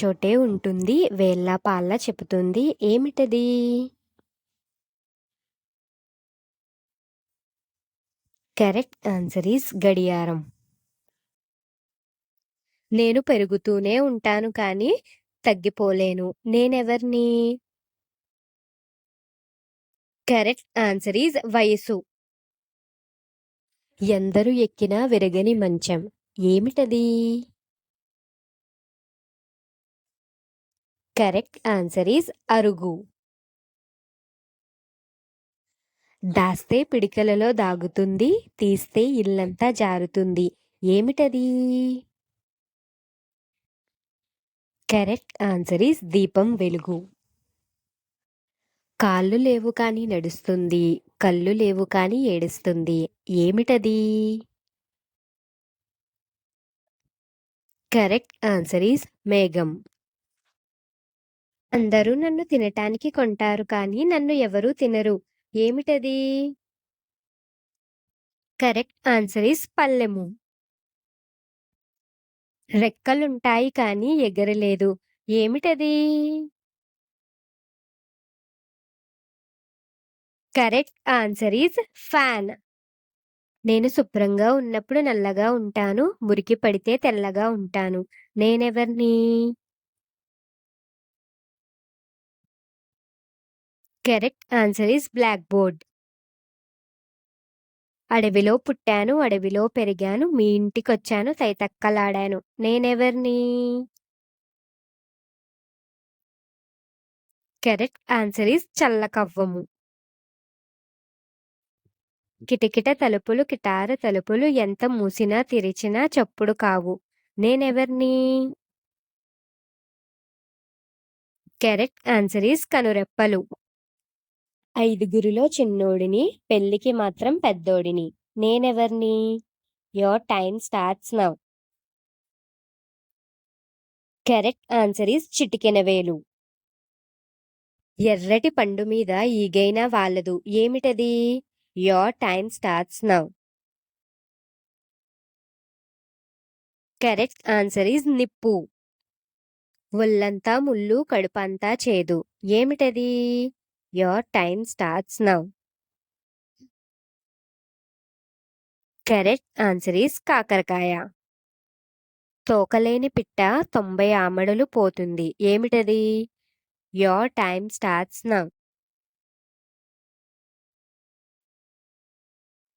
చోటే ఉంటుంది వేళ్ళ పాళ్ళ చెబుతుంది. ఏమిటది? కరెక్ట్ ఆన్సర్ ఈస్ గడియారం. నేను పెరుగుతూనే ఉంటాను కానీ తగ్గిపోలేను. నేనెవర్ని? కరెక్ట్ ఆన్సర్ ఈజ్ వయసు ఎందరు ఎక్కినా విరగని మంచం. ఏమిటది? కరెక్ట్ ఆన్సర్ ఈజ్ అరుగు. దాస్తే పిడికలలో దాగుతుంది తీస్తే ఇల్లంతా జారుతుంది. ఏమిటది? కరెక్ట్ ఆన్సర్ ఈజ్ దీపం వెలుగు. కాళ్ళు లేవు కానీ నడుస్తుంది కళ్ళు లేవు కానీ ఏడుస్తుంది. ఏమిటది? కరెక్ట్ ఆన్సర్ ఈజ్ మేఘం. అందరూ నన్ను తినటానికి కొంటారు కానీ నన్ను ఎవరూ తినరు. ఏమిటది? కరెక్ట్ ఆన్సర్ ఈస్ పల్లెము రెక్కలుంటాయి కానీ ఎగరలేదు. ఏమిటది? Correct answer is fan. నేను శుభ్రంగా ఉన్నప్పుడు నల్లగా ఉంటాను. మురికి పడితే తెల్లగా ఉంటాను. నేనెవర్ని? Correct answer is black board. అడవిలో పుట్టాను అడవిలో పెరిగాను మీ ఇంటికొచ్చాను తైతక్కలాడాను. నేనెవర్ని? కరెక్ట్ ఆన్సర్ ఈస్ చల్లకవ్వము కిటకిట తలుపులు కిటార తలుపులు ఎంత మూసినా తెరిచినా చప్పుడు కావు. నేనెవర్ని? కరెక్ట్ ఆన్సర్ ఈస్ కనురెప్పలు. ఐదుగురిలో చిన్నోడిని పెళ్ళికి మాత్రం పెద్దోడిని. నేనెవర్ని? Your time starts now correct answer is చిటికెన వేలు. ఎర్రటి పండు మీద ఈగైనా వాళ్ళదు ఏమిటది? Your time starts now correct answer is నిప్పు. ఒళ్ళంతా ముళ్ళు కడుపంతా చేదు. ఏమిటది? Your time starts now correct answer is కాకరకాయ. తోకలేని పిట్ట తొంభై ఆమడలు పోతుంది. ఏమిటది? Your time starts now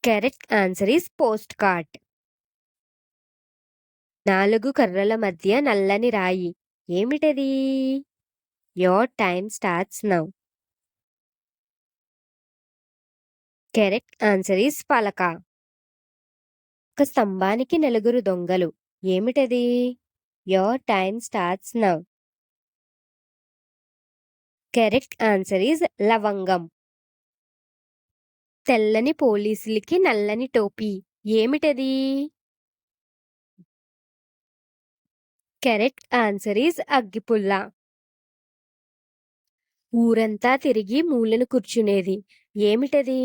correct answer is post card నాలుగు కర్రల మధ్య నల్లని రాయి. ఏమిటది? Your time starts now correct answer is పలక. ఒక స్తంభానికి నలుగురు దొంగలు. ఏమిటది? Your time starts now correct answer is లవంగం. తెల్లని పోలీసులకి నల్లని టోపీ. ఏమిటది? కరెక్ట్ ఆన్సర్ ఈజ్ అగ్గిపుల్ల. ఊరంతా తిరిగి మూలను కూర్చునేది. ఏమిటది?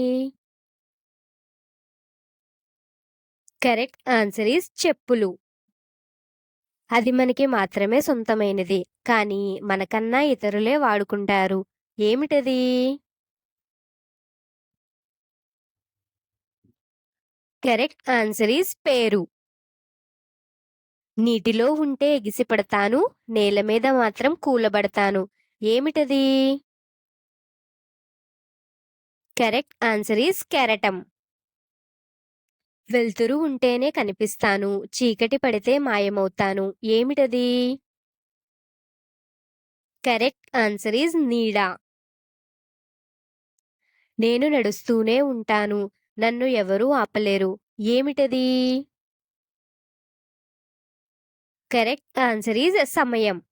కరెక్ట్ ఆన్సర్ ఈజ్ చెప్పులు. అది మనకి మాత్రమే సొంతమైనది. కానీ మనకన్నా ఇతరులే వాడుకుంటారు. ఏమిటది? కరెక్ట్ ఆన్సర్ ఈజ్ పేరు. నీటిలో ఉంటే ఎగిసిపడతాను నేల మీద మాత్రం కూలబడతాను. ఏమిటది? కరెక్ట్ ఆన్సర్ ఈజ్ కెరటం. వెళ్తురు ఉంటేనే కనిపిస్తాను. చీకటి పడితే మాయమవుతాను. ఏమిటది? కరెక్ట్ ఆన్సర్ ఈజ్ నీడ. నేను నడుస్తూనే ఉంటాను. నన్ను ఎవరూ ఆపలేరు. ఏమిటది? కరెక్ట్ ఆన్సర్ ఈజ్ సమయం.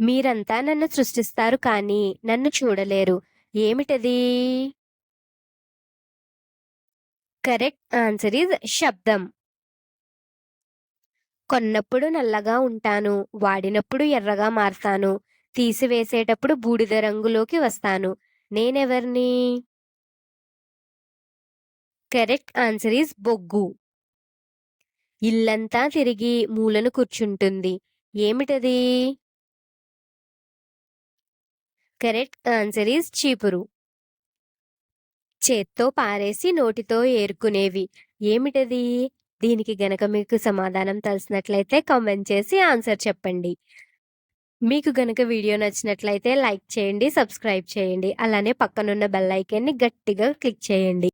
మీరంతా నన్ను సృష్టిస్తారు కానీ నన్ను చూడలేరు. ఏమిటది? కరెక్ట్ ఆన్సర్ ఈజ్ శబ్దం. కొన్నప్పుడు నల్లగా ఉంటాను వాడినప్పుడు ఎర్రగా మారతాను తీసివేసేటప్పుడు బూడిద రంగులోకి వస్తాను. నేనెవర్ని? కరెక్ట్ ఆన్సర్ ఈజ్ బొగ్గు. ఇల్లంతా తిరిగి మూలను కూర్చుంటుంది. ఏమిటది? కరెక్ట్ ఆన్సర్ ఈజ్ చీపురు. చేత్తో పారేసి నోటితో ఏరుకునేవి. ఏమిటది? దీనికి గనక మీకు సమాధానం తెలిసినట్లయితే కామెంట్ చేసి ఆన్సర్ చెప్పండి. మీకు గనక వీడియో నచ్చినట్లయితే లైక్ చేయండి సబ్స్క్రైబ్ చేయండి. అలానే పక్కనున్న బెల్ ఐకాన్ని గట్టిగా క్లిక్ చేయండి.